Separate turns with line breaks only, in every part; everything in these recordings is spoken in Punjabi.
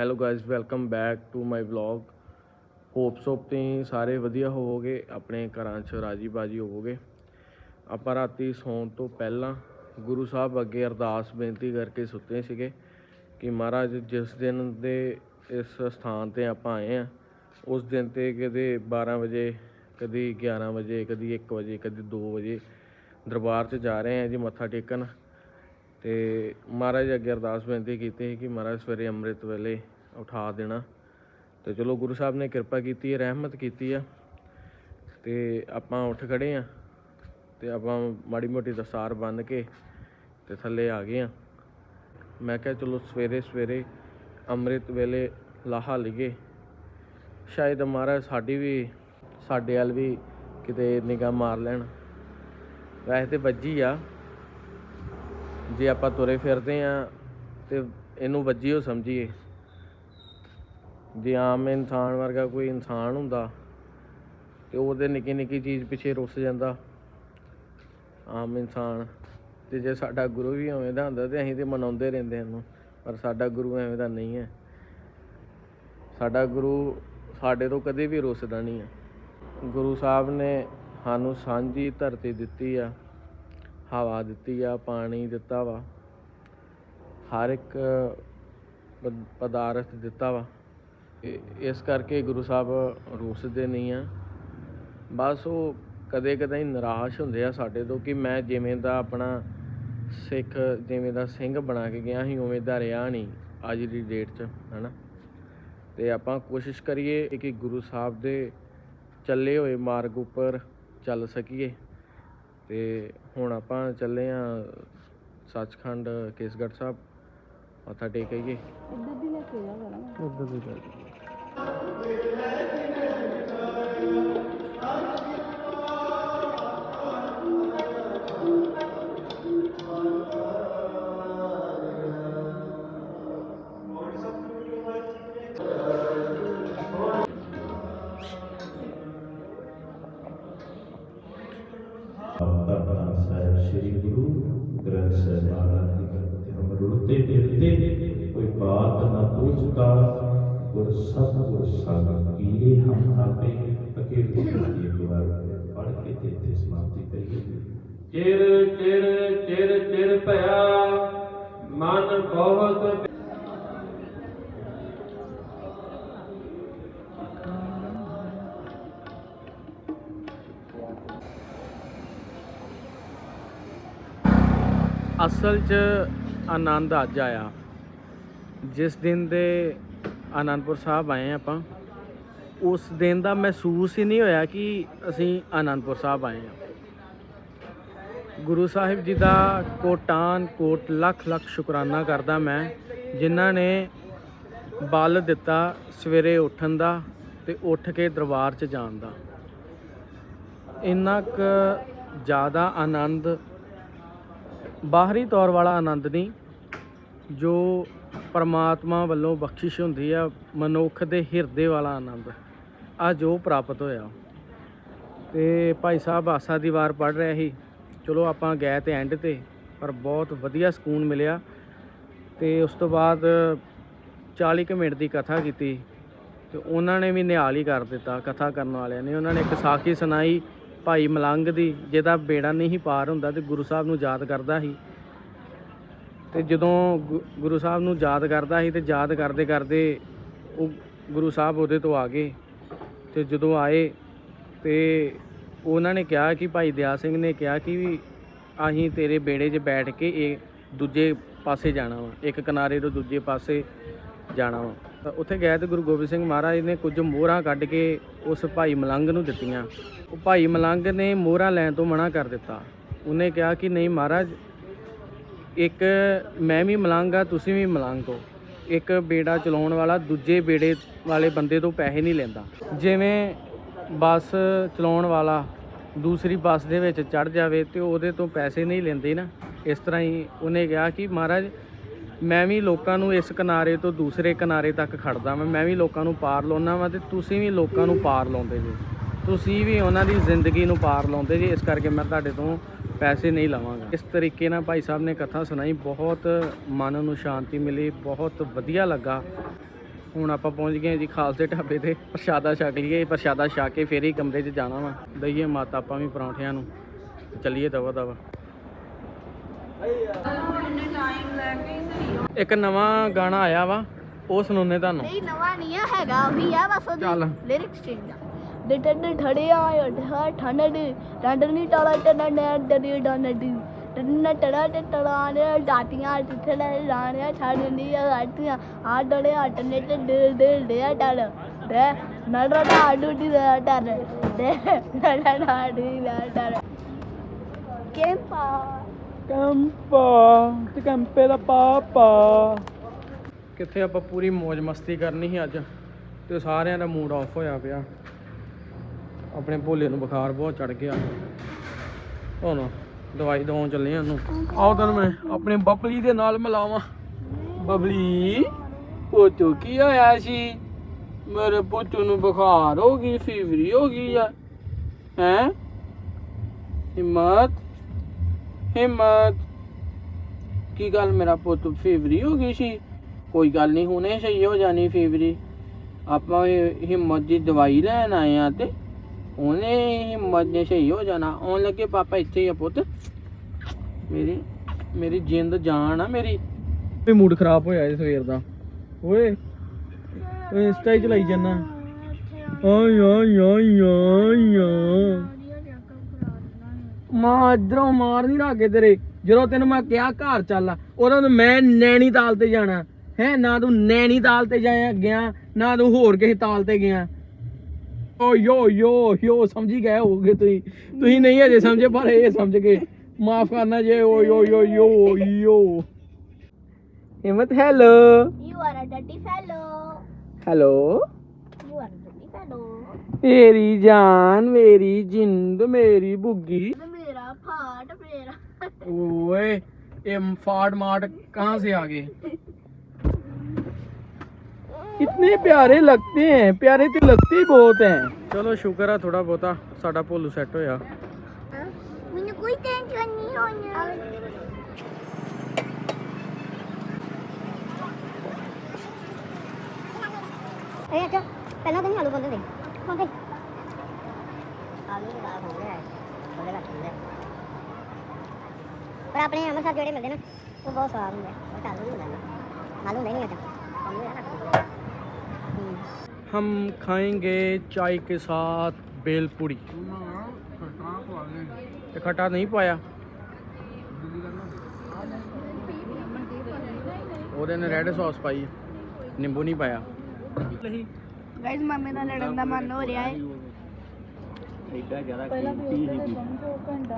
Hello guys welcome back to my vlog hopes hope ਤੁਸੀਂ ਸਾਰੇ ਵਧੀਆ ਹੋਵੋਗੇ, ਆਪਣੇ ਘਰਾਂ 'ਚ ਰਾਜੀ ਬਾਜੀ ਹੋਵੋਗੇ। ਆਪਾਂ ਰਾਤੀ ਸੌਣ ਤੋਂ ਪਹਿਲਾਂ ਗੁਰੂ ਸਾਹਿਬ ਅੱਗੇ ਅਰਦਾਸ ਬੇਨਤੀ ਕਰਕੇ ਸੁੱਤੇ ਸੀਗੇ ਕਿ ਮਹਾਰਾਜ ਜਿਸ ਦਿਨ ਦੇ ਇਸ ਸਥਾਨ ਤੇ ਆਪਾਂ ਆਏ ਆ ਉਸ ਦਿਨ ਤੇ ਕਦੇ 12 ਵਜੇ, ਕਦੀ 11 ਵਜੇ, ਕਦੀ 1 ਵਜੇ, ਕਦੀ 2 ਵਜੇ ਦਰਬਾਰ 'ਚ ਜਾ ਰਹੇ ਆ ਜੀ, ਮੱਥਾ ਟੇਕਣ। ਤੇ ਮਹਾਰਾਜ ਅੱਗੇ ਅਰਦਾਸ ਬੇਨਤੀ ਕੀਤੀ ਸੀ ਕਿ ਮਹਾਰਾਜ ਸਵੇਰੇ ਅੰਮ੍ਰਿਤ ਵੇਲੇ ਉਠਾ ਦੇਣਾ। ਤੇ ਚਲੋ ਗੁਰੂ ਸਾਹਿਬ ਨੇ ਕਿਰਪਾ ਕੀਤੀ ਹੈ, ਰਹਿਮਤ ਕੀਤੀ ਆ। ਤੇ ਆਪਾਂ ਉੱਠ ਖੜੇ ਆ ਤੇ ਆਪਾਂ ਮਾੜੀ ਮੋਟੀ ਦਸਤਾਰ ਬੰਨ ਕੇ ਤੇ ਥੱਲੇ ਆ ਗਏ ਆ। ਮੈਂ ਕਿਹਾ ਚਲੋ ਸਵੇਰੇ ਸਵੇਰੇ ਅੰਮ੍ਰਿਤ ਵੇਲੇ ਲਾਹਾ ਲਈਏ। ਸ਼ਾਇਦ ਮਹਾਰਾਜ ਸਾਡੀ ਵੀ, ਸਾਡੇ ਵੱਲ ਵੀ ਕਿਤੇ ਨਿਗਾਹ ਮਾਰ ਲੈਣ। ਵੈਸੇ ਤੇ ਵੱਜੀ ਆ। ਜੇ ਆਪਾਂ ਤੁਰੇ ਫਿਰਦੇ ਆ ਤੇ ਇਹਨੂੰ ਵੱਜੀਓ ਸਮਝੀਏ। ਜੇ ਆਮ ਇਨਸਾਨ ਵਰਗਾ ਕੋਈ ਇਨਸਾਨ ਹੁੰਦਾ ਤੇ ਉਹਦੇ ਨਿੱਕੀ ਨਿੱਕੀ ਚੀਜ਼ ਪਿੱਛੇ ਰੁੱਸ ਜਾਂਦਾ। ਆਮ ਇਨਸਾਨ ਤੇ ਜੇ ਸਾਡਾ ਗੁਰੂ ਵੀ ਐਵੇਂ ਦਾ ਹੁੰਦਾ ਤੇ ਅਸੀਂ ਤੇ ਮਨਾਉਂਦੇ ਰਹਿੰਦੇ ਇਹਨੂੰ, ਪਰ ਸਾਡਾ ਗੁਰੂ ਐਵੇਂ ਦਾ ਨਹੀਂ ਹੈ। ਸਾਡਾ ਗੁਰੂ ਸਾਡੇ ਤੋਂ ਕਦੇ ਵੀ ਰੁੱਸਦਾ ਨਹੀਂ ਹੈ। ਗੁਰੂ ਸਾਹਿਬ ਨੇ ਸਾਨੂੰ ਸਾਂਝੀ ਧਰਤੀ ਦਿੱਤੀ ਆ। ਹਵਾ ਦਿੱਤੀ ਆ, ਪਾਣੀ ਦਿੱਤਾ ਵਾ। ਹਰ ਇੱਕ ਪ- ਪਦਾਰਥ ਦਿੱਤਾ ਵਾ। ਇਸ ਕਰਕੇ ਗੁਰੂ ਸਾਹਿਬ ਰੋਸਦੇ ਨਹੀਂ ਆ। ਬਸ ਉਹ ਕਦੇ ਕਦੇ ਨਿਰਾਸ਼ ਹੁੰਦੇ ਆ ਸਾਡੇ ਤੋਂ ਕਿ ਮੈਂ ਜਿਵੇਂ ਦਾ ਆਪਣਾ ਸਿੱਖ, ਜਿਵੇਂ ਦਾ ਸਿੰਘ ਬਣਾ ਕੇ ਗਿਆ ਸੀ, ਉਵੇਂ ਦਾ ਰਿਹਾ ਨਹੀਂ ਅੱਜ ਦੀ ਡੇਟ 'ਚ, ਹਨਾ। ਤੇ ਆਪਾਂ ਕੋਸ਼ਿਸ਼ ਕਰੀਏ ਕਿ ਗੁਰੂ ਸਾਹਿਬ ਦੇ ਚੱਲੇ ਹੋਏ ਮਾਰਗ ਉੱਪਰ ਚੱਲ ਸਕੀਏ। ਤੇ ਹੁਣ ਆਪਾਂ ਚੱਲੇ ਆ ਸੱਚਖੰਡ ਕੇਸਗੜ੍ਹ ਸਾਹਿਬ। ਮੱਥਾ ਟੇਕ ਆਈਏ।
ਇੱਧਰ ਦੀ ਲੈ ਕੇ ਜਾ
ਉਧਰ ਦੀ ਚੱਲ
ਧੰਨ ਹਮ ਰੁੜਤੇ ਫਿਰਤੇ ਕੋਈ ਬਾਤ ਨਾ ਪੁੱਛਤਾ ਗੁਰ ਸਤਿਗੁਰ ਸੰਗ ਕੀਏ ਹਮ ਆਪੇ ਅਕੇਲੇ ਦੀ ਇੱਕ ਵਾਰ ਪੜ੍ਹ ਕੇ ਤੇ ਇੱਥੇ ਸਮਾਪਤੀ ਕਰੀਏ।
ਚਿਰ ਚਿਰ ਚਿਰ ਚਿਰ ਭਇਆ ਮਨ ਬਹੁਤ
ਅਸਲ 'ਚ ਆਨੰਦ ਅੱਜ ਆਇਆ। ਜਿਸ ਦਿਨ ਦੇ ਆਨੰਦਪੁਰ ਸਾਹਿਬ ਆਏ ਆਪਾਂ, ਉਸ ਦਿਨ ਦਾ ਮਹਿਸੂਸ ਹੀ ਨਹੀਂ ਹੋਇਆ ਕਿ ਅਸੀਂ ਆਨੰਦਪੁਰ ਸਾਹਿਬ ਆਏ ਹਾਂ। ਗੁਰੂ ਸਾਹਿਬ ਜੀ ਦਾ ਕੋਟਾਨ ਕੋਟ ਲੱਖ ਲੱਖ ਸ਼ੁਕਰਾਨਾ ਕਰਦਾ ਮੈਂ, ਜਿਨ੍ਹਾਂ ਨੇ ਬਲ ਦਿੱਤਾ ਸਵੇਰੇ ਉੱਠਣ ਦਾ ਤੇ ਉੱਠ ਕੇ ਦਰਬਾਰ 'ਚ ਜਾਣ ਦਾ। ਇੰਨਾ ਕੁ ਜ਼ਿਆਦਾ ਆਨੰਦ, ਬਾਹਰੀ ਤੌਰ ਵਾਲਾ ਆਨੰਦ ਨਹੀਂ ਜੋ ਪਰਮਾਤਮਾ ਵੱਲੋਂ ਬਖਸ਼ਿਸ਼ ਹੁੰਦੀ ਆ, ਮਨੁੱਖ ਦੇ ਹਿਰਦੇ ਵਾਲਾ ਆਨੰਦ। ਆ ਜੋ ਪ੍ਰਾਪਤ ਹੋਇਆ। ਤੇ ਭਾਈ ਸਾਹਿਬ ਆਸਾ ਦੀ ਵਾਰ ਪੜ ਰਿਹਾ ਸੀ। ਚਲੋ ਆਪਾਂ ਗਏ ਤੇ ਐਂਡ ਤੇ, ਪਰ ਬਹੁਤ ਵਧੀਆ ਸਕੂਨ ਮਿਲਿਆ। ਤੇ ਉਸ ਤੋਂ ਬਾਅਦ 40 ਕੁ ਮਿੰਟ ਦੀ ਕਥਾ ਕੀਤੀ। ਤੇ ਉਹਨਾਂ ਨੇ ਵੀ ਨਿਹਾਲ ਹੀ ਕਰ ਦਿੱਤਾ ਕਥਾ ਕਰਨ ਵਾਲਿਆਂ ਨੇ। ਉਹਨਾਂ ਨੇ ਇੱਕ ਸਾਖੀ ਸੁਣਾਈ ਭਾਈ ਮਲੰਗ ਦੀ, ਜਿਹਦਾ ਬੇੜਾ ਨਹੀਂ ਪਾਰ ਹੁੰਦਾ ਤੇ ਗੁਰੂ ਸਾਹਿਬ ਨੂੰ ਯਾਦ ਕਰਦਾ ਸੀ। ਤੇ ਜਦੋਂ ਗੁ- ਗੁਰੂ ਸਾਹਿਬ ਨੂੰ ਯਾਦ ਕਰਦਾ ਸੀ ਤੇ ਯਾਦ ਕਰਦੇ ਕਰਦੇ ਉਹ ਗੁਰੂ ਸਾਹਿਬ ਉਹਦੇ ਤੋਂ ਆ ਗਏ ਤੇ ਜਦੋਂ ਆਏ ਤੇ ਉਹਨਾਂ ਨੇ ਕਿਹਾ ਕਿ ਭਾਈ ਦਿਆ ਸਿੰਘ ਨੇ ਕਿਹਾ ਕਿ ਵੀ ਅਸੀਂ ਤੇਰੇ ਬੇੜੇ 'ਚ ਬੈਠ ਕੇ ਇਹ ਦੂਜੇ ਪਾਸੇ ਜਾਣਾ ਵਾ, ਇੱਕ ਕਿਨਾਰੇ ਤੋਂ ਦੂਜੇ ਪਾਸੇ ਜਾਣਾ ਵਾ। ਤਾਂ ਉੱਥੇ ਗਏ ਤੇ ਗੁਰੂ ਗੋਬਿੰਦ ਸਿੰਘ ਮਹਾਰਾਜ ਨੇ ਕੁਝ ਮੋਹਰਾਂ ਕੱਢ ਕੇ ਉਸ ਭਾਈ ਮਲੰਗ ਨੂੰ ਦਿੱਤੀਆਂ। ਉਹ ਭਾਈ ਮਲੰਗ ਨੇ ਮੋਹਰਾਂ ਲੈਣ ਤੋਂ ਮਨਾ ਕਰ ਦਿੱਤਾ। ਉਹਨੇ ਕਿਹਾ ਕਿ ਨਹੀਂ ਮਹਾਰਾਜ ਇੱਕ ਮੈਂ ਵੀ ਮਲੰਗ ਆ, ਤੁਸੀਂ ਵੀ ਮਲੰਗ ਹੋ। ਇੱਕ ਬੇੜਾ ਚਲਾਉਣ ਵਾਲਾ ਦੂਜੇ ਬੇੜੇ ਵਾਲੇ ਬੰਦੇ ਤੋਂ ਪੈਸੇ ਨਹੀਂ ਲੈਂਦਾ। ਜਿਵੇਂ ਬੱਸ ਚਲਾਉਣ ਵਾਲਾ ਦੂਸਰੀ ਬੱਸ ਦੇ ਵਿੱਚ ਚੜ ਜਾਵੇ ਤੇ ਉਹਦੇ ਤੋਂ ਪੈਸੇ ਨਹੀਂ ਲੈਂਦੇ ਨਾ, ਇਸ ਤਰ੍ਹਾਂ ਹੀ ਉਹਨੇ ਕਿਹਾ ਕਿ ਮਹਾਰਾਜ, ਮੈਂ ਵੀ ਲੋਕਾਂ ਨੂੰ ਇਸ ਕਿਨਾਰੇ ਤੋਂ ਦੂਸਰੇ ਕਿਨਾਰੇ ਤੱਕ ਖੜਦਾ ਮੈਂ ਮੈਂ ਵੀ ਲੋਕਾਂ ਨੂੰ ਪਾਰ ਲਾਉਣਾ ਵਾ ਤੇ ਤੁਸੀਂ ਵੀ ਲੋਕਾਂ ਨੂੰ ਪਾਰ ਲਾਉਂਦੇ ਜੀ। ਤੁਸੀਂ ਵੀ ਉਹਨਾਂ ਦੀ ਜ਼ਿੰਦਗੀ ਨੂੰ ਪਾਰ ਲਾਉਂਦੇ ਜੀ, ਇਸ ਕਰਕੇ ਮੈਂ ਤੁਹਾਡੇ ਤੋਂ ਪੈਸੇ ਨਹੀਂ ਲਵਾਂਗਾ। ਇਸ ਤਰੀਕੇ ਨਾਲ ਭਾਈ ਸਾਹਿਬ ਨੇ ਕਥਾ ਸੁਣਾਈ ਬਹੁਤ ਮਨ ਨੂੰ ਸ਼ਾਂਤੀ ਮਿਲੀ ਬਹੁਤ ਵਧੀਆ ਲੱਗਾ। ਹੁਣ ਆਪਾਂ ਪਹੁੰਚ ਗਏ ਜੀ ਖਾਲਸੇ ਢਾਬੇ ਤੇ ਪ੍ਰਸ਼ਾਦਾ ਛਕ ਲਈਏ ਪ੍ਰਸ਼ਾਦਾ ਛਕ ਕੇ ਫੇਰ ਹੀ ਕਮਰੇ 'ਚ ਜਾਣਾ ਵਾ। ਦਈਏ ਮਾਤਾ ਆਪਾਂ ਵੀ ਪਰੌਂਠਿਆਂ ਨੂੰ। ਚੱਲੀਏ ਦਵਾ ਦਵਾ। ਇੱਕ ਨਵਾਂ ਗਾਣਾ ਆਇਆ ਵਾ ਉਹ ਸੁਣਾਉਣੇ ਤੁਹਾਨੂੰ।
ਨਹੀਂ ਨਵਾਂ ਨਹੀਂ ਹੈਗਾ ਉਹੀ ਆ ਬਸ। ਉਹਦੀ ਲਿਰਿਕਸ ਚੇਂਜ ਆ। ਡਟਨ ਠੜਿਆ ਠਾ, ਠੰਡ ਡੰਡ ਨਹੀਂ ਟੜਾ ਟਣਾ ਨੇ ਟੜਾ ਟੜਾ ਨੇ ਡਾਟੀਆਂ ਜਿੱਥੇ ਲੈ ਲਾਣਿਆ ਛੱਡਨੀ ਆ ਲਾਟੀਆਂ ਤੇ ਦਿਲ ਦਿਲ ਦੇ ਡਲ ਦੇ ਨੜਾ ਡਾਡੂ ਦੀ ਡਰ। ਦੇ ਨੜਾ ਡਾਡੀ ਦਾ ਡਰ। ਕੈਂਪਾ।
ਕੰਪਾ, ਤੇ ਕੰਪੇ ਦਾ ਪਾਪਾ। ਕਿੱਥੇ ਆਪਾਂ ਪੂਰੀ ਮौज ਮਸਤੀ ਕਰਨੀ ਸੀ ਅੱਜ। ਤੇ ਸਾਰਿਆਂ ਦਾ ਮੂਡ ਆਫ ਹੋਇਆ ਪਿਆ। ਆਪਣੇ ਭੋਲੇ ਨੂੰ ਬੁਖਾਰ ਬਹੁਤ ਚੜ ਗਿਆ। ਹੁਣ ਦਵਾਈ ਦਵਾਉਣ ਚੱਲੇ ਆ ਉਹਨੂੰ। ਆਓ ਤੁਹਾਨੂੰ ਮੈਂ ਆਪਣੇ ਬਬਲੀ ਦੇ ਨਾਲ ਮਿਲਾਵਾਂ। ਬਬਲੀ, ਪੁੱਤੂ ਕੀ ਹੋਇਆ ਸੀ? ਮੇਰੇ ਪੁੱਤੂ ਨੂੰ ਬੁਖਾਰ ਹੋ ਗਈ ਫੀਵਰੀ ਹੋ ਗਈ ਆ। ਹੈ? ਹਿੰਮਤ? ਹਿੰਮਤ? ਕੀ ਗੱਲ ਮੇਰਾ ਪੁੱਤ ਫੀਵਰੀ ਹੋ ਗਈ ਸੀ? ਕੋਈ ਗੱਲ ਨਹੀਂ, ਹੁਣੇ ਸਹੀ ਹੋ ਜਾਣੀ ਫੀਵਰੀ ਆਪਾਂ ਹਿੰਮਤ ਦੀ ਦਵਾਈ ਲੈਣ ਆਏ ਆ ਤੇ ਉਹਨੇ ਹਿੰਮਤ ਨੇ ਸਹੀ ਹੋ ਜਾਣਾ। ਆਉਣ ਲੱਗੇ ਪਾਪਾ ਇੱਥੇ ਹੀ ਆ ਪੁੱਤ। ਮੇਰੀ ਮੇਰੀ ਜਿੰਦ ਜਾਨ ਆ ਮੇਰੀ। ਵੀ ਮੂਡ ਖਰਾਬ ਹੋਇਆ ਇਸ ਸਵੇਰ ਦਾ। ਓਏ ਓਏ ਇੰਸਟਾ ਹੀ ਚਲਾਈ ਜਾਨਾ। ਆਈ ਆਈ ਆਈ ਆਈ ਆਈ ਮਾਂ, ਇਧਰੋਂ ਮਾਰ ਨਹੀਂ ਰਾਗੇ ਤੇਰੇ। ਜਦੋਂ ਤੈਨੂੰ ਮੈਂ ਕਿਹਾ ਘਰ ਚੱਲ, ਉਦੋਂ ਨੂੰ ਮੈਂ ਨੈਣੀਤਾਲ ਤੇ ਜਾਣਾ। ਹੈ, ਨਾ ਤੂੰ ਨੈਣੀਤਾਲ ਤੇ ਜਾਇਆ ਗਿਆ, ਨਾ ਤੂੰ ਹੋਰ ਕਿਸੇ ਤਾਲ ਤੇ ਗਿਆ। ਓ ਯੋ ਯੋ ਯੋ ਸਮਝੀ ਗਏ ਹੋਗੇ ਤੁਸੀਂ। ਤੁਸੀਂ ਨਹੀਂ ਅਜੇ ਸਮਝੇ ਪਰ ਇਹ ਸਮਝ ਗਏ। ਮਾਫ ਕਰਨਾ ਜੇ ਓ ਯੋ ਯੋ ਯੋ ਯੋ। ਹਿੰਮਤ
hello.
You
are a dirty fellow. Hello.
You ਜਾਨ ਮੇਰੀ ਜਿੰਦ ਮੇਰੀ ਬੁੱਗੀ।
ਮੇਰਾ ਫਾਟ ਮੇਰਾ।
ਓਏ ਇਹ ਫਾੜ ਮਾਟ ਕਹਾਂ ਸੇ ਆ ਗਏ? इतने प्यारे लगते हैं प्यारे तो लगते ही बहुत हैं। चलो शुक्र है थोड़ा बहुत साडा भोलू सैट
हो अच्छा, तो अपने हमारे साथ जोड़े मिलते ना वो बहुत स्वाद होंगे। आलू नहीं मिलता आलू नहीं अच्छा। ਆਲੂ ਨਹੀਂ ਹੁੰਦਾ ਆਲੂ ਇਹ ਰੱਖ
हम खाएंगे चाय के साथ बेलपूरी ये खट्टा नहीं पाया ਉਹਦੇ ਨੇ ਰੈੱਡ ਸੌਸ ਪਾਈ ਨਿੰਬੂ ਨਹੀਂ ਪਾਇਆ
ਗਾਇਸ ਮਾਮੇ ਦਾ ਲੜਨ ਦਾ ਮਨ ਹੋ ਰਿਹਾ ਹੈ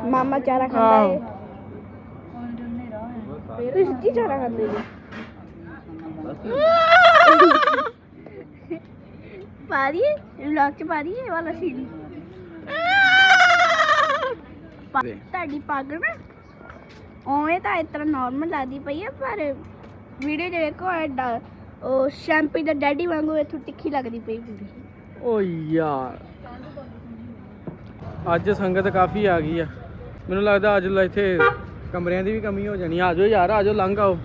ਮਾਮਾ ਚਾਰਾ ਖਾਂਦਾ ਹੈ ਤੁਸੀਂ ਸੱਚੀ ਚਾਰਾ ਖਾਂਦੇ ਜੀ ਪਾ ਦਈਏ ਵਲੌਗ ਚ ਪਾ ਦਈਏ ਇਹ ਵਾਲਾ ਸੀਨ
ਦੇ।
ਤੁਹਾਡੀ ਪੱਗ ਨਾ ਉਵੇਂ ਤਾਂ ਇਸ ਤਰ੍ਹਾਂ ਨਾਰਮਲ ਲੱਗਦੀ ਪਈ ਹੈ ਪਰ ਵੀਡੀਓ ਦੇ ਵੇਖੋ ਐਡਾ ਉਹ ਸ਼ੈਂਪੀ ਦਾ ਡੈਡੀ ਵਾਂਗੂ ਇਥੋਂ ਤਿੱਖੀ ਲੱਗਦੀ ਪਈ ਪੂਰੀ
ਓ ਯਾਰ। ਅੱਜ ਸੰਗਤ ਕਾਫੀ ਆ ਗਈ ਆ। ਮੈਨੂੰ ਲੱਗਦਾ ਅੱਜ ਲ- ਇੱਥੇ ਕਮਰਿਆਂ ਦੀ ਵੀ ਕਮੀ ਹੋ ਜਾਣੀ ਆ। ਆਜੋ ਯਾਰ ਆਜੋ ਲੰਘ ਆਓ।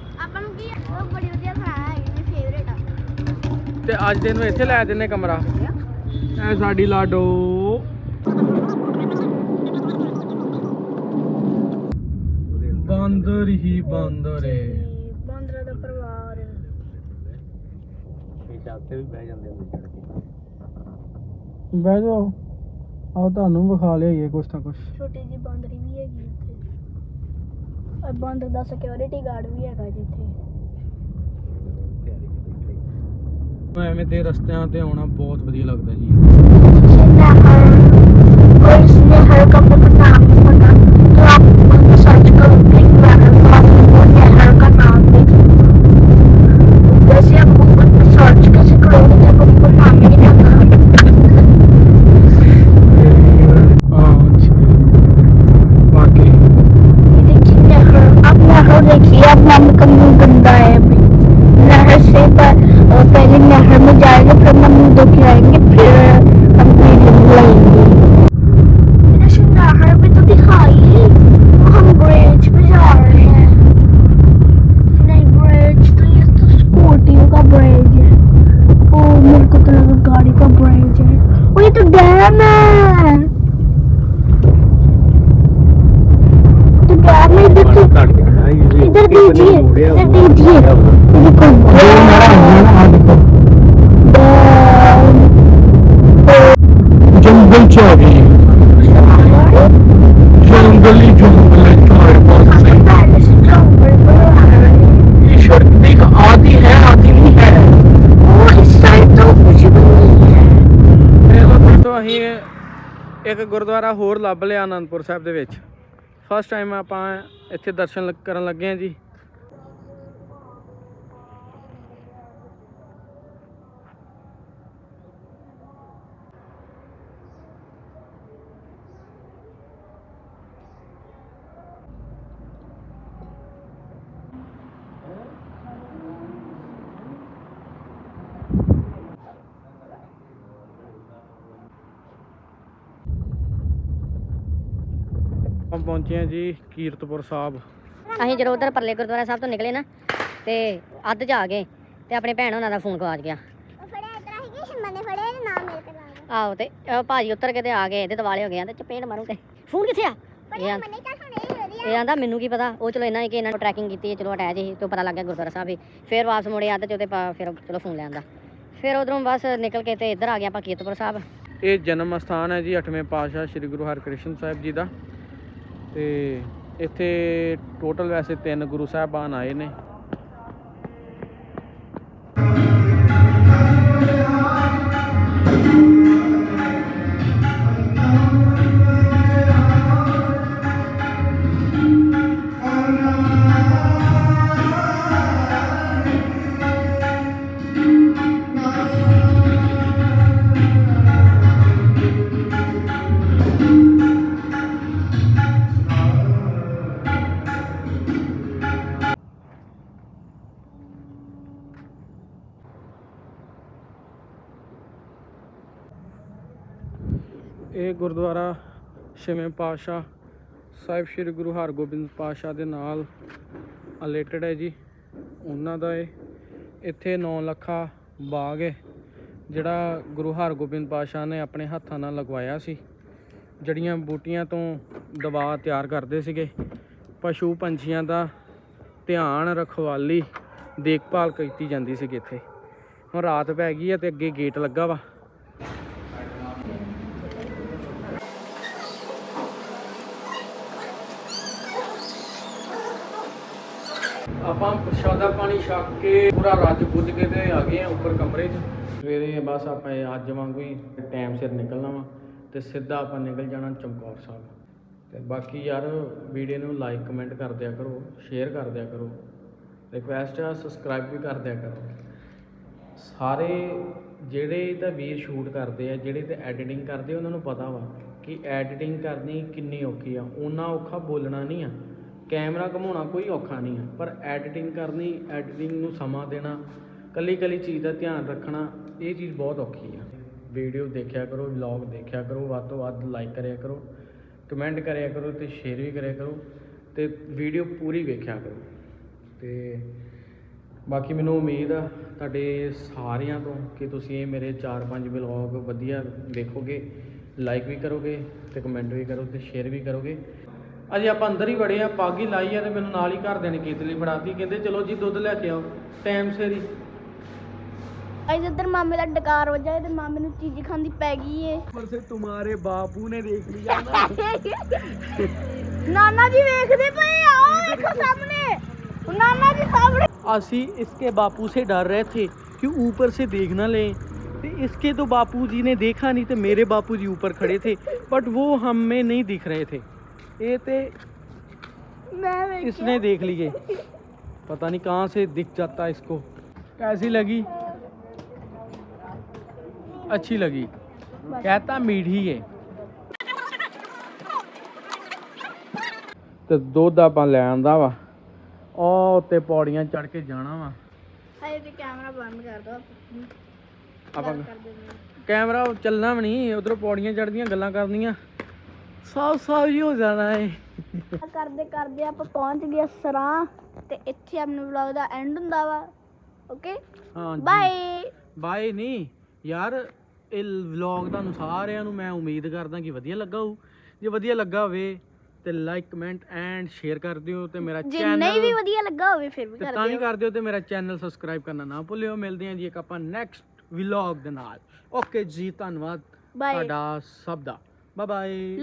ਤੇ ਅੱਜ ਤੈਨੂੰ ਇੱਥੇ ਲੈ ਦਿੰਨੇ ਕਮਰਾ। ਐ ਸਾਡੀ ਲਾਡੋ। ਬਾਂਦਰ ਹੀ ਬਾਂਦਰ ਏ।
ਬਾਂਦਰਾ ਦਾ ਪਰਿਵਾਰ।
ਬਹਿ ਜਾਓ। ਆਓ ਤੁਹਾਨੂੰ ਵਿਖਾ ਲਿਆਈਏ ਕੁਛ ਨਾ ਕੁਛ।
ਛੋਟੀ ਜੀ ਬਾਂਦਰੀ ਵੀ ਹੈਗੀ ਇੱਥੇ। ਔਰ ਬਾਂਦਰ ਦਾ ਸਿਕਿਉਰਿਟੀ ਗਾਰਡ ਵੀ ਹੈਗਾ ਜੀ ਇੱਥੇ
ਐਵੇਂ ਦੇ ਰਸਤਿਆਂ ਤੇ ਆਉਣਾ ਬਹੁਤ ਵਧੀਆ ਲੱਗਦਾ ਜੀ।
ਕੋਈ ਸਨੇ ਹਰ ਕੱਪ तो बाहर में इधर तो इधर दीजिए इधर दीजिए देखो
जंगल
चौक ਅਸੀਂ ਇੱਕ ਗੁਰਦੁਆਰਾ ਹੋਰ ਲੱਭ ਲਿਆ ਆਨੰਦਪੁਰ ਸਾਹਿਬ ਦੇ ਵਿੱਚ। ਫਸਟ ਟਾਈਮ ਆਪਾਂ ਇੱਥੇ ਦਰਸ਼ਨ ਕਰਨ ਲੱਗੇ ਹਾਂ ਜੀ। ਆਪਾਂ ਪਹੁੰਚੇ ਹਾਂ ਜੀ ਕੀਰਤਪੁਰ ਸਾਹਿਬ।
ਅਸੀਂ ਜਦੋਂ ਉਧਰ ਪਰਲੇ ਗੁਰਦੁਆਰਾ ਸਾਹਿਬ ਤੋਂ ਨਿਕਲੇ ਨਾ ਤੇ ਅੱਧ ਜਾ ਗਏ ਤੇ ਆਪਣੇ ਭੈਣ ਉਹਨਾਂ ਦਾ ਫੋਨ ਗਵਾਚ ਗਿਆ। ਆਹੋ ਤੇ ਉਹ ਭਾਜੀ ਉਤਰ ਕੇ ਤੇ ਆ ਗਏ ਇਹਦੇ ਦਿਵਾਲੇ ਹੋ ਗਏ ਆ ਤੇ ਚਪੇੜ ਮਾਰੂ ਤੇ। ਫੋਨ ਕਿੱਥੇ ਆ? ਇਹ ਆਂ-
ਮਨੇ ਚੱਲ ਹੁਣੇ ਵਧੀਆ।
ਇਹ ਆਂਦਾ ਮੈਨੂੰ ਕੀ ਪਤਾ ਉਹ ਚਲੋ ਇਹਨਾਂ ਨੇ ਕਿ ਇਹਨਾਂ ਨੂੰ ਟਰੈਕਿੰਗ ਕੀਤੀ ਹੈ ਚਲੋ ਅਟੈਚ ਸੀ ਤੇ ਪਤਾ ਲੱਗ ਗਿਆ ਗੁਰਦੁਆਰਾ ਸਾਹਿਬ ਹੀ ਫਿਰ ਵਾਪਸ ਮੁੜੇ ਅੱਧ ਚ ਉਹਦੇ ਪਾ- ਫਿਰ ਚਲੋ ਫੋਨ ਲਿਆਂਦਾ ਫਿਰ ਉਧਰੋਂ ਬਸ ਨਿਕਲ ਕੇ ਤੇ ਇੱਧਰ ਆ ਗਿਆ ਆਪਾਂ ਕੀਰਤਪੁਰ ਸਾਹਿਬ।
ਇਹ ਜਨਮ ਸਥਾਨ ਹੈ ਜੀ 8ਵੇਂ ਪਾਤਸ਼ਾਹ ਸ੍ਰੀ ਗੁਰੂ ਹਰਕ੍ਰਿਸ਼ਨ ਸਾਹਿਬ ਜੀ ਦਾ। ਤੇ ਇੱਥੇ ਟੋਟਲ ਵੈਸੇ ਤਿੰਨ ਗੁਰੂ ਸਾਹਿਬਾਨ ਆਏ ਨੇ। ਗੁਰਦੁਆਰਾ ਛੇਵੇਂ ਪਾਤਸ਼ਾਹ ਸਾਹਿਬ ਸ੍ਰੀ ਗੁਰੂ ਹਰਗੋਬਿੰਦ ਪਾਤਸ਼ਾਹ ਦੇ ਨਾਲ ਰਿਲੇਟਡ ਹੈ ਜੀ। ਉਹਨਾਂ ਦਾ ਇਹ ਇੱਥੇ 9 ਲੱਖਾ ਬਾਗ ਹੈ, ਜਿਹੜਾ ਗੁਰੂ ਹਰਗੋਬਿੰਦ ਪਾਤਸ਼ਾਹ ਨੇ ਆਪਣੇ ਹੱਥਾਂ ਨਾਲ ਲਗਵਾਇਆ ਸੀ। ਜੜੀਆਂ ਬੂਟੀਆਂ ਤੋਂ ਦਵਾ ਤਿਆਰ ਕਰਦੇ ਸੀਗੇ। ਪਸ਼ੂ ਪੰਛੀਆਂ ਦਾ ਧਿਆਨ, ਰਖਵਾਲੀ, ਦੇਖਭਾਲ ਕੀਤੀ ਜਾਂਦੀ ਸੀ ਇੱਥੇ। ਹੁਣ ਰਾਤ ਪੈ ਗਈ ਹੈ ਤੇ ਅੱਗੇ ਗੇਟ ਲੱਗਾ ਵਾ। ਆਪਾਂ ਪ੍ਰਸ਼ਾਦਾ ਪਾਣੀ ਛਕ ਕੇ ਪੂਰਾ ਰੱਜ ਪੁੱਜ ਕੇ ਤੇ ਆ ਗਏ ਆ ਉੱਪਰ ਕਮਰੇ 'ਚ। ਸਵੇਰੇ ਬਸ ਆਪਾਂ ਇਹ ਅੱਜ ਵਾਂਗੂ ਹੀ ਟਾਈਮ ਸਿਰ ਨਿਕਲਣਾ ਵਾ ਤੇ ਸਿੱਧਾ ਆਪਾਂ ਨਿਕਲ ਜਾਣਾ ਚਮਕੌਰ ਸਾਹਿਬ। ਤੇ ਬਾਕੀ ਯਾਰ ਵੀਡੀਓ ਨੂੰ ਲਾਈਕ ਕਮੈਂਟ ਕਰ ਦਿਆ ਕਰੋ ਸ਼ੇਅਰ ਕਰ ਦਿਆ ਕਰੋ। ਰਿਕੁਐਸਟ ਆ ਸਬਸਕ੍ਰਾਈਬ ਵੀ ਕਰ ਦਿਆ ਕਰੋ। ਸਾਰੇ ਜਿਹੜੇ ਤਾਂ ਵੀਰ ਸ਼ੂਟ ਕਰਦੇ ਆ, ਜਿਹੜੇ ਤਾਂ ਐਡੀਟਿੰਗ ਕਰਦੇ ਉਹਨਾਂ ਨੂੰ ਪਤਾ ਵਾ ਕਿ ਐਡੀਟਿੰਗ ਕਰਨੀ ਕਿੰਨੀ ਔਖੀ ਆ। ਉਹਨਾਂ ਔਖਾ ਬੋਲਣਾ ਨਹੀਂ ਆ। ਕੈਮਰਾ ਘਮਾਉਣਾ ਕੋਈ ਔਖਾ ਨਹੀਂ ਹੈ, ਪਰ ਐਡੀਟਿੰਗ ਕਰਨੀ ਐਡੀਟਿੰਗ ਨੂੰ ਸਮਾਂ ਦੇਣਾ ਕੱਲੀ ਕੱਲੀ ਚੀਜ਼ ਦਾ ਧਿਆਨ ਰੱਖਣਾ, ਇਹ ਚੀਜ਼ ਬਹੁਤ ਔਖੀ ਆ। ਵੀਡੀਓ ਦੇਖਿਆ ਕਰੋ ਵਲੌਗ ਦੇਖਿਆ ਕਰੋ, ਵੱਧ ਤੋਂ ਵੱਧ ਲਾਈਕ ਕਰਿਆ ਕਰੋ ਕਮੈਂਟ ਕਰਿਆ ਕਰੋ ਤੇ ਸ਼ੇਅਰ ਵੀ ਕਰਿਆ ਕਰੋ ਤੇ ਵੀਡੀਓ ਪੂਰੀ ਵੇਖਿਆ ਕਰੋ। ਤੇ ਬਾਕੀ ਮੈਨੂੰ ਉਮੀਦ ਆ ਤੁਹਾਡੇ ਸਾਰਿਆਂ ਤੋਂ ਕਿ ਤੁਸੀਂ ਇਹ ਮੇਰੇ 4-5 ਵਲੌਗ ਵਧੀਆ ਦੇਖੋਗੇ ਲਾਈਕ ਵੀ ਕਰੋਗੇ ਤੇ ਕਮੈਂਟ ਵੀ ਕਰੋ ਤੇ ਸ਼ੇਅਰ ਵੀ ਕਰੋਗੇ। ਅਜੇ ਆਪਾਂ ਅੰਦਰ ਹੀ ਵੜੇ ਆ ਪੱਗ ਹੀ ਲਾਈ ਆ ਤੇ ਮੈਨੂੰ ਨਾਲ ਹੀ ਘਰਦਿਆਂ ਨੇ ਕੀਤਲੀ ਫੜਾਤੀ ਕਹਿੰਦੇ ਚਲੋ ਜੀ ਦੁੱਧ ਲੈ ਕੇ ਆਓ ਟਾਈਮ ਸਿਰ ਹੀ
ਗਾਇਸ ਇੱਧਰ ਮਾਮੇ ਦਾ ਡਕਾਰ ਵਜਾ ਤੇ ਮਾਮੇ ਨੂੰ ਚੀਜ਼ੀ ਖਾਂਦੀ ਪੈ ਗਈ ਏ
ਪਰ ਸੇ ਤੁਹਾਡੇ ਬਾਪੂ ਨੇ ਦੇਖ ਲਿਆ ਨਾ
ਨਾਨਾ ਜੀ ਵੇਖਦੇ ਪਏ ਆ ਉਹ ਵੇਖੋ ਸਾਹਮਣੇ ਉਹ ਨਾਨਾ ਜੀ ਸਾਹਮਣੇ
ਅਸੀਂ इसके बापू से डर रहे थे कि ऊपर से देख ना लें तो इसके तो बापू जी ने देखा नहीं तो मेरे बापू जी ऊपर खड़े थे बट वो हमें नहीं दिख रहे थे ये थे
ਮੈਂ ਵੇਖ
इसने देख लिए पता नहीं कहाँ से दिख जाता इसको कैसी लगी अच्छी लगी कहता मीठी है ਤੇ ਦੁੱਧ ਆਪਾਂ ਲੈ ਆਂਦਾ ਵਾ ਉਹ ਉੱਤੇ ਪੌੜੀਆਂ ਚੜ ਕੇ ਜਾਣਾ ਵਾ
ਹਾਏ ਤੇ ਕੈਮਰਾ ਬੰਦ ਕਰ ਦੋ
ਆਪਾਂ
ਕਰ ਦਿੰਦੇ
ਕੈਮਰਾ ਚੱਲਣਾ ਵੀ ਨਹੀਂ ਉਧਰੋਂ ਪੌੜੀਆਂ ਚੜਦੀਆਂ ਗੱਲਾਂ ਕਰਨੀਆਂ ਸਾਫ਼ ਸਾਫ਼ ਹੀ ਹੋ ਜਾਣਾ
ਆ ਕਰਦੇ ਕਰਦੇ ਆਪਾਂ ਪਹੁੰਚ ਗਏ ਸਰਾਂ ਤੇ ਇੱਥੇ ਆਪਣੇ ਵਲੌਗ ਦਾ ਐਂਡ ਹੁੰਦਾ ਵਾ। ਓਕੇ
ਹਾਂ
ਬਾਏ
ਬਾਏ ਨਹੀਂ ਯਾਰ ਇਹ ਵਲੌਗ ਤੁਹਾਨੂੰ ਸਾਰਿਆਂ ਨੂੰ ਮੈਂ ਉਮੀਦ ਕਰਦਾ ਕਿ ਵਧੀਆ ਲੱਗਾ ਹੋਊ। ਜੇ ਵਧੀਆ ਲੱਗਾ ਹੋਵੇ ਤੇ ਲਾਈਕ ਕਮੈਂਟ ਐਂਡ ਸ਼ੇਅਰ ਕਰ ਦਿਓ ਤੇ ਮੇਰਾ
ਜੇ ਨਹੀਂ ਵੀ
ਚੈਨਲ
ਵਧੀਆ ਲੱਗਾ ਹੋਵੇ ਫਿਰ ਵੀ ਕਰ
ਤਾਂ ਵੀ
ਦਿਓ।
ਕਰ ਦਿਓ ਤੇ ਮੇਰਾ ਚੈਨਲ ਸਬਸਕ੍ਰਾਈਬ ਕਰਨਾ ਨਾ ਭੁੱਲਿਓ। ਮਿਲਦੇ ਹਾਂ ਜੀ ਇੱਕ ਆਪਾਂ ਨੈਕਸਟ ਵਲੌਗ ਦੇ ਨਾਲ। ਓਕੇ ਜੀ ਧੰਨਵਾਦ ਤੁਹਾਡਾ ਸਭ ਦਾ। Bye bye